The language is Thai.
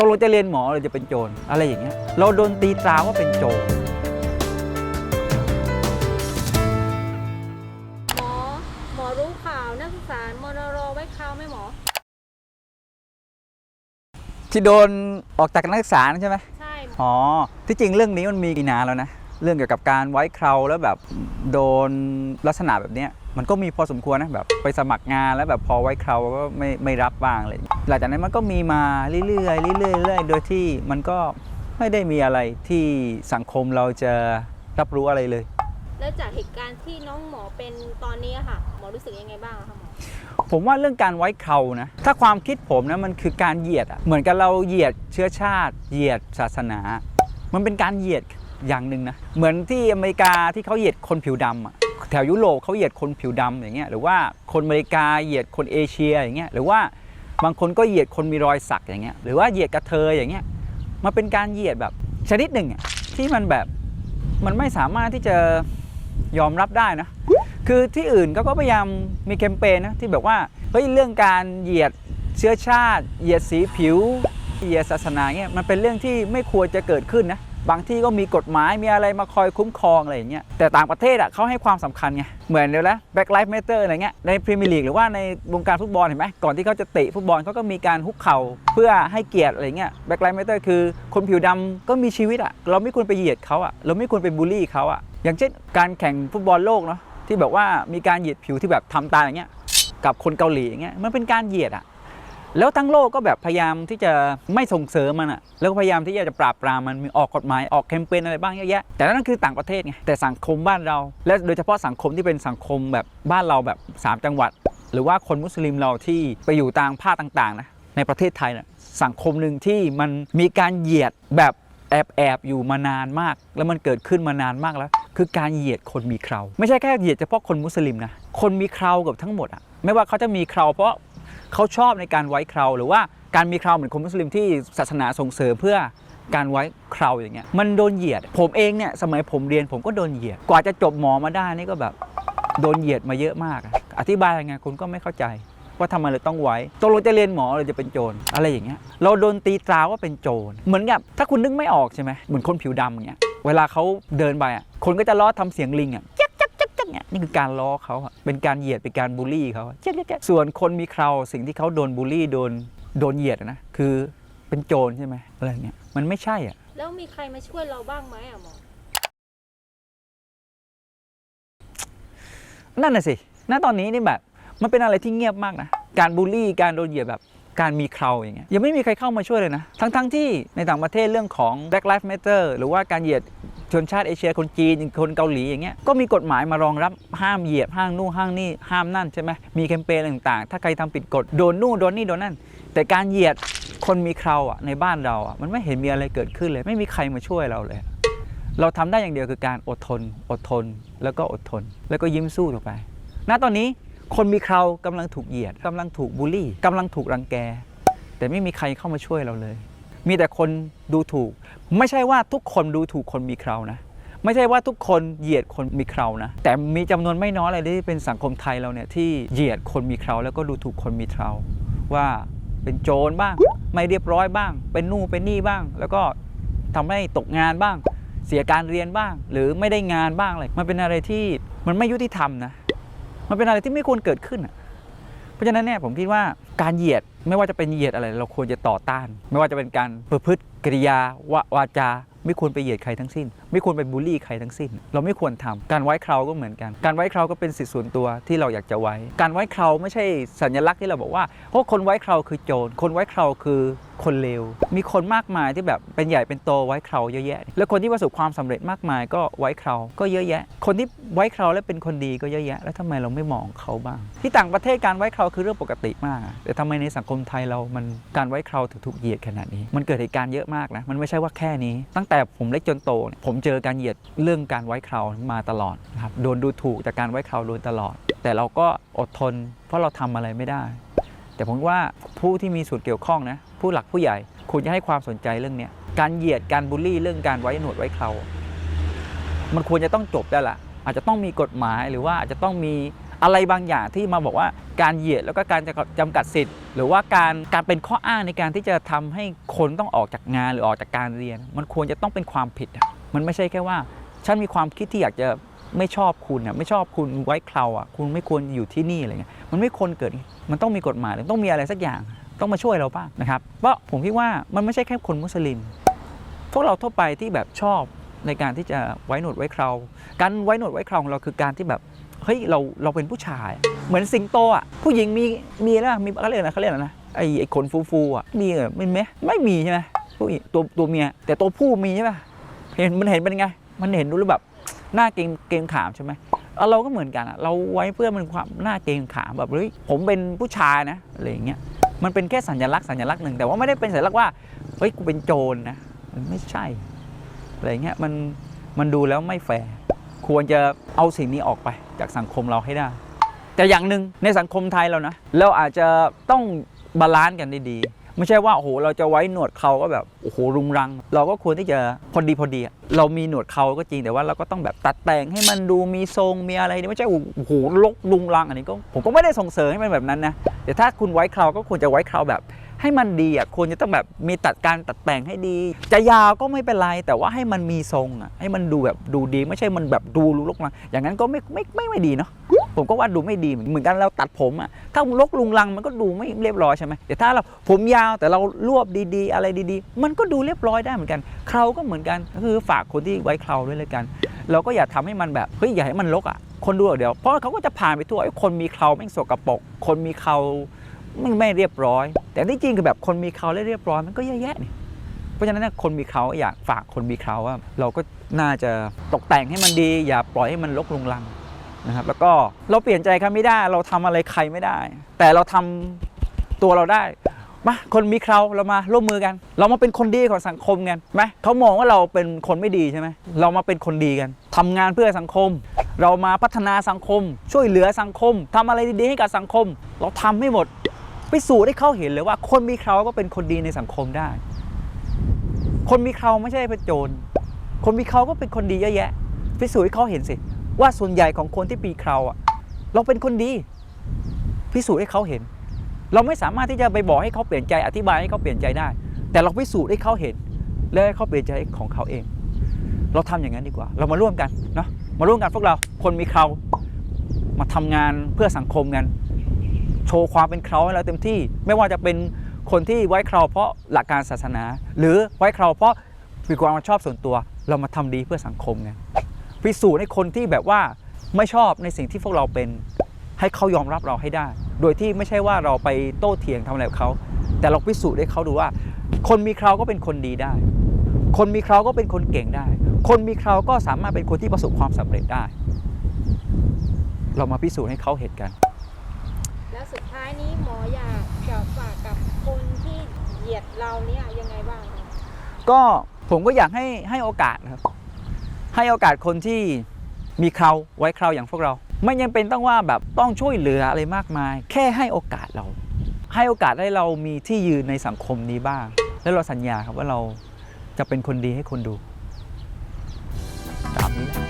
ตกลงจะเรียนหมอหรือจะเป็นโจรอะไรอย่างเงี้ยเราโดนตีตราว่าเป็นโจรหมอ หมอรู้ข่าวนักศึกษามนรไว้คราวไหมหมอ ที่โดนออกจากนักศึกษานั่นใช่ไหมใช่อ๋อที่จริงเรื่องนี้มันมีนานแล้วนะ เรื่องเกี่ยวกับการไว้เคราแล้วแบบโดนลักษณะแบบเนี้ย มันก็มีพอสมควรนะแบบไปสมัครงานแล้วแบบพอไว้เคราก็ไม่ไม่รับบ้างอะไรอย่างเงี้ยหลังจากนั้นมันก็มีมาเรื่อยๆเรื่อยๆเรื่อยๆโดยที่มันก็ไม่ได้มีอะไรที่สังคมเราจะรับรู้อะไรเลย แล้วจากเหตุการณ์ที่น้องหมอเป็นตอนนี้อะค่ะ หมอรู้สึกยังไงบ้างอะคะหมอผมว่าเรื่องการไว้เครานะถ้าความคิดผมนะมันคือการเหยียดอะเหมือนกับเราเหยียดเชื้อชาติ เหยียดศาสนา มันเป็นการเหยียดอย่างหนึ่งนะเหมือนที่อเมริกาที่เขาเหยียดคนผิวดำอะ แถวยุโรปเขาเหยียดคนผิวดำอย่างเงี้ยหรือว่าคนอเมริกาเหยียดคนเอเชียอย่างเงี้ยหรือว่าบางคนก็เหยียดคนมีรอยสักอย่างเงี้ยหรือว่าเหยียดกระเทยอย่างเงี้ยมันเป็นการเหยียดแบบชนิดหนึ่งที่มันแบบมันไม่สามารถที่จะยอมรับได้นะคือที่อื่นเขาก็พยายามมีแคมเปญนะที่แบบว่าเฮ้ยเรื่องการเหยียดเชื้อชาติ เหยียดสีผิว เหยียดศาสนาเนี่ยมันเป็นเรื่องที่ไม่ควรจะเกิดขึ้นนะ บางที่ก็มีกฎหมายมีอะไรมาคอยคุ้มครองอะไรอย่างเงี้ยแต่ต่างประเทศอะเขาให้ความสำคัญไงเหมือนเดี๋ยวแล้ว Black Lives Matter อะไรเงี้ยในพรีเมียร์ลีกหรือว่าในวงการฟุตบอลเห็นไหมก่อนที่เขาจะเตะฟุตบอลเขาก็มีการคุกเข่าเพื่อให้เกียรติอะไรเงี้ย Black Lives Matter คือคนผิวดำก็มีชีวิตอะเราไม่ควรไปเหยียดเขาอะเราไม่ควรไปบูลลี่เขาอะอย่างเช่น การแข่งฟุตบอลโลกเนาะที่แบบว่ามีการเหยียดผิวที่แบบทำตาอย่างเงี้ยกับคนเกาหลีอย่างเงี้ยมันเป็นการเหยียดอะ แล้วทั้งโลกก็แบบพยายามที่จะไม่ส่งเสริมมันอะแล้วก็พยายามที่จะปราบปรามมันมีออกกฎหมายออกแคมเปญอะไรบ้างเยอะแยะแต่นั่นคือต่างประเทศไงแต่สังคมบ้านเรา และโดยเฉพาะสังคมที่เป็นสังคมแบบบ้านเราแบบสามจังหวัด หรือว่าคนมุสลิมเราที่ไปอยู่ตามภาคต่างๆนะในประเทศไทยนะสังคมหนึ่งที่มันมีการเหยียดแบบแอบแอบๆอยู่มานานมาก แล้วมันเกิดขึ้นมานานมากแล้ว คือการเหยียดคนมีเคราไม่ใช่แค่เหยียดเฉพาะคนมุสลิมนะคนมีเครากับทั้งหมดอะไม่ว่าเขาจะมีเคราเพราะ เขาชอบในการไว้เคราหรือว่าการมีเคราเหมือนคนมุสลิมที่ศาสนาส่งเสริมเพื่อการไว้เคราอย่างเงี้ยมันโดนเหยียด ผมเองเนี่ยสมัยผมเรียนผมก็โดนเหยียด กว่าจะจบหมอมาได้นี่ก็แบบโดนเหยียดมาเยอะมาก อธิบายยังไงคุณก็ไม่เข้าใจ ว่าทำไมเราต้องไว้ตกลงจะเรียนหมอหรือจะเป็นโจรอะไรอย่างเงี้ยเราโดนตีตราว่าเป็นโจรเหมือนกับถ้าคุณนึกไม่ออกใช่ไหมเหมือนคนผิวดำอย่างเงี้ยเวลาเขาเดินไปอะคนก็จะล้อทำเสียงลิงอะ เนี่ยนี่คือการล้อเขาอะเป็นการเหยียดเป็นการบูลลี่เขาอะจ๊กจ๊กจ๊กส่วนคนมีเคราสิ่งที่เขาโดนบูลลี่โดนโดนเหยียดอะนะคือเป็นโจรใช่ไหมอะไรเงี้ยมันไม่ใช่อะแล้วมีใครมาช่วยเราบ้างไหมอะหมอนั่นน่ะสิณตอนนี้นี่แบบมันเป็นอะไรที่เงียบมากนะการบูลลี่การโดนเหยียดแบบ การมีเคราอย่างเงี้ยยังไม่มีใครเข้ามาช่วยเลยนะ ทั้งๆที่ในต่างประเทศเรื่องของ Black Lives Matter หรือว่าการเหยียดชนชาติเอเชียคนจีนคนเกาหลีอย่างเงี้ยก็มีกฎหมายมารองรับห้ามเหยียดห้างนู่นห้างนี่ห้ามนั่นใช่ไหมมีแคมเปญต่างๆ ถ้าใครทำผิดกฎโดนนู่นโดนนี่โดนนั่น แต่การเหยียดคนมีเคราอะในบ้านเราอะมันไม่เห็นมีอะไรเกิดขึ้นเลย ไม่มีใครมาช่วยเราเลย เราทำได้อย่างเดียวคือการอดทน อดทนแล้วก็อดทน แล้วก็ยิ้มสู้ต่อไป ณตอนนี้ คนมีเครากำลังถูกเหยียดกำลังถูกบูลลี่กำลังถูกรังแก แต่ไม่มีใครเข้ามาช่วยเราเลย มีแต่คนดูถูก ไม่ใช่ว่าทุกคนดูถูกคนมีเครานะ ไม่ใช่ว่าทุกคนเหยียดคนมีเครานะ แต่มีจำนวนไม่น้อยเลยที่เป็นสังคมไทยเราเนี่ยที่เหยียดคนมีเคราแล้วก็ดูถูกคนมีเคราว่าเป็นโจรบ้าง ไม่เรียบร้อยบ้าง เป็นนู่นเป็นนี่บ้าง แล้วก็ทำให้ตกงานบ้าง เสียการเรียนบ้าง หรือไม่ได้งานบ้างอะไรมันเป็นอะไรที่มันไม่ยุติธรรมนะ มันเป็นอะไรที่ไม่ควรเกิดขึ้น เพราะฉะนั้นเนี่ยผมคิดว่าการเหยียดไม่ว่าจะเป็นเหยียดอะไร เราควรจะต่อต้าน ไม่ว่าจะเป็นการประพฤติกริยาวาวาจา ไม่ควรไปเหยียดใครทั้งสิ้น ไม่ควรไปบูลลี่ใครทั้งสิ้น เราไม่ควรทำการไว้เคราก็เหมือนกัน การไว้เคราก็เป็นสิทธิส่วนตัวที่เราอยากจะไว้ การไว้เคราไม่ใช่สัญลักษณ์ที่เราบอกว่าเพราะคนไว้เคราคือโจรคนไว้เคราคือคนเลวมีคนมากมายที่แบบเป็นใหญ่เป็นโตไว้เคราเยอะแยะ แล้วคนที่ประสบความสำเร็จมากมายก็ไว้เคราก็เยอะแยะ คนที่ไว้เคราและเป็นคนดีก็เยอะแยะ แล้วทำไมเราไม่มองเขาบ้าง ที่ต่างประเทศการไว้เคราคือเรื่องปกติมาก แต่ทำไมในสังคมไทยเรามันการไว้เคราถึงถูกเหยียดขนาดนี้ มันเกิดเหตุการณ์เยอะมากนะมันไม่ใช่ว่าแค่นี้ตั้งแต่ผมเล็กจนโต ผมเจอการเหยียดเรื่องการไว้คราวมาตลอดนะครับโดนดูถูกจากการไว้คราวโดนตลอด แต่เราก็อดทน เพราะเราทำอะไรไม่ได้ แต่ผมว่าผู้ที่มีส่วนเกี่ยวข้องนะผู้หลักผู้ใหญ่ควรจะให้ความสนใจเรื่องเนี้ยการเหยียดการบูลลี่เรื่องการไว้หนวดไว้เครามันควรจะต้องจบได้ละอาจจะต้องมีกฎหมายหรือว่าอาจจะต้องมี อะไรบางอย่างที่มาบอกว่าการเหยียดแล้วก็การจะจำกัดสิทธิ์ หรือว่าการการเป็นข้ออ้างในการที่จะทำให้คนต้องออกจากงานหรือออกจากการเรียน มันควรจะต้องเป็นความผิด มันไม่ใช่แค่ว่า ฉันมีความคิดที่อยากจะไม่ชอบคุณอะไม่ชอบคุณไว้เคราอะคุณไม่ควรอยู่ที่นี่อะไรเงี้ยมันไม่ควรเกิด มันต้องมีกฎหมายหรือต้องมีอะไรสักอย่างต้องมาช่วยเราบ้างนะครับเพราะผมคิดว่ามันไม่ใช่แค่คนมุสลิม พวกเราทั่วไปที่แบบชอบในการที่จะไว้หนวดไว้เคราการไว้หนวดไว้เคราของเราคือการที่แบบ เฮ้ยเราเราเป็นผู้ชาย เหมือนสิงโตอะผู้หญิงมีมีแล้วมีเขาเรียกอะไรเขาเรียกอะไรนะไอ้ไอ้ขนฟูๆอะมีเหรอไม่ไหมไม่มีใช่ไหมผู้หญิงตัวตัวเมียแต่ตัวผู้มีใช่ปะเห็นมันเห็นเป็นไง มันเห็นดูแล้วแบบหน้าเกงเกงขามใช่ไหมเราก็เหมือนกันอะเราไว้เพื่อมันความหน้าเกงขามแบบเฮ้ยผมเป็นผู้ชายนะอะไรอย่างเงี้ยมันเป็นแค่สัญลักษณ์สัญลักษณ์หนึ่งแต่ว่าไม่ได้เป็นสัญลักษณ์ว่าเฮ้ยกูเป็นโจรนะมันไม่ใช่อะไรเงี้ยมันมันดูแล้วไม่แฟร์ควรจะเอาสิ่งนี้ออกไป จากสังคมเราให้ได้ แต่อย่างหนึ่งในสังคมไทยเรานะเราอาจจะต้องบาลานซ์กันดีๆไม่ใช่ว่าโอ้โหเราจะไว้หนวดเขาก็แบบโอ้โหรุงรัง เราก็ควรที่จะพอดีพอดีอะเรามีหนวดเขาก็จริงแต่ว่าเราก็ต้องแบบตัดแต่งให้มันดูมีทรงมีอะไรไม่ใช่โอ้โหลกรุงรังอันนี้ก็ผมก็ไม่ได้ส่งเสริมให้มันแบบนั้นนะแต่ถ้าคุณไว้เคราก็ควรจะไว้เคราแบบ ให้มันดีอะควรจะต้องแบบมีตัดการตัดแต่งให้ดี จะยาวก็ไม่เป็นไรแต่ว่าให้มันมีทรงอะให้มันดูแบบดูดีไม่ใช่มันแบบดูลุกลุกลังอย่างนั้นก็ไม่ไม่ไม่ไม่ดีเนาะผมก็ว่าดูไม่ดีเหมือนกันเราตัดผมอะถ้าลกลุงลังมันก็ดูไม่เรียบร้อยใช่ไหมแต่ถ้าเราผมยาวแต่เรารวบดีๆ อะไรดีๆ มันก็ดูเรียบร้อยได้เหมือนกันเคราก็เหมือนกันคือฝากคนที่ไว้เคราด้วยเลยกัน เราก็อย่าทำให้มันแบบเฮ้ยอย่าให้มันรกอะคนดูเดี๋ยวเพราะเขาก็จะผ่านไปทั่วไอ้คนมีเคราแม่งสกปรกคนมีเครา ไม่ไม่เรียบร้อย แต่ที่จริงคือแบบคนมีเขาแล้วเรียบร้อยมันก็เยอะแยะนี่เพราะฉะนั้นคนมีเขาอยากฝากคนมีเขาว่า เราก็น่าจะตกแต่งให้มันดี อย่าปล่อยให้มันรกรุงรังนะครับ แล้วก็เราเปลี่ยนใจใครไม่ได้ เราทำอะไรใครไม่ได้ แต่เราทำตัวเราได้มาคนมีเขาเรามาร่วมมือกัน เรามาเป็นคนดีของสังคมกันไหมเขามองว่าเราเป็นคนไม่ดีใช่ไหมเรามาเป็นคนดีกันทำงานเพื่อสังคม เรามาพัฒนาสังคม ช่วยเหลือสังคมทำอะไรดีๆให้กับสังคม เราทำให้หมด ไปสู่ให้เขาเห็นเลยว่า คนมีเคราก็เป็นคนดีในสังคมได้ คนมีเคราไม่ใช่เป็นโจร คนมีเคราก็เป็นคนดีเยอะแยะไปสู่ให้เขาเห็นสิ ว่าส่วนใหญ่ของคนที่ปีเคราอะ เราเป็นคนดีพิสูจน์ให้เขาเห็น เราไม่สามารถที่จะไปบอกให้เขาเปลี่ยนใจอธิบายให้เขาเปลี่ยนใจได้ แต่เราพิสูจน์ให้เขาเห็น และให้เขาเปลี่ยนใจของเขาเอง เราทำอย่างนั้นดีกว่า เรามาร่วมกันเนาะมาร่วมกันพวกเราคนมีเครามาทำงานเพื่อสังคมกัน โชว์ความเป็นเคราให้เราเต็มที่ ไม่ว่าจะเป็นคนที่ไว้เคราเพราะหลักการศาสนา หรือไว้เคราเพราะมีความชอบส่วนตัว เรามาทำดีเพื่อสังคมไงพิสูจน์ให้คนที่แบบว่าไม่ชอบในสิ่งที่พวกเราเป็น ให้เขายอมรับเราให้ได้ โดยที่ไม่ใช่ว่าเราไปโต้เถียงทำอะไรกับเขาแต่เราพิสูจน์ให้เขาดูว่า คนมีเคราก็เป็นคนดีได้ คนมีเคราก็เป็นคนเก่งได้ คนมีเคราก็สามารถเป็นคนที่ประสบความสำเร็จได้ เรามาพิสูจน์ให้เขาเห็นกัน สุดท้ายนี้หมออยากจะฝากกับคนที่เหยียดเราเนี่ยยังไงบ้างคะก็ผมก็อยากให้ให้โอกาสนะครับ ให้โอกาสคนที่มีเคราไว้เคราอย่างพวกเรา ไม่ยังเป็นต้องว่าแบบต้องช่วยเหลืออะไรมากมาย แค่ให้โอกาสเรา ให้โอกาสให้เรามีที่ยืนในสังคมนี้บ้าง แล้วเราสัญญาครับว่าเราจะเป็นคนดีให้คนดูตามนี้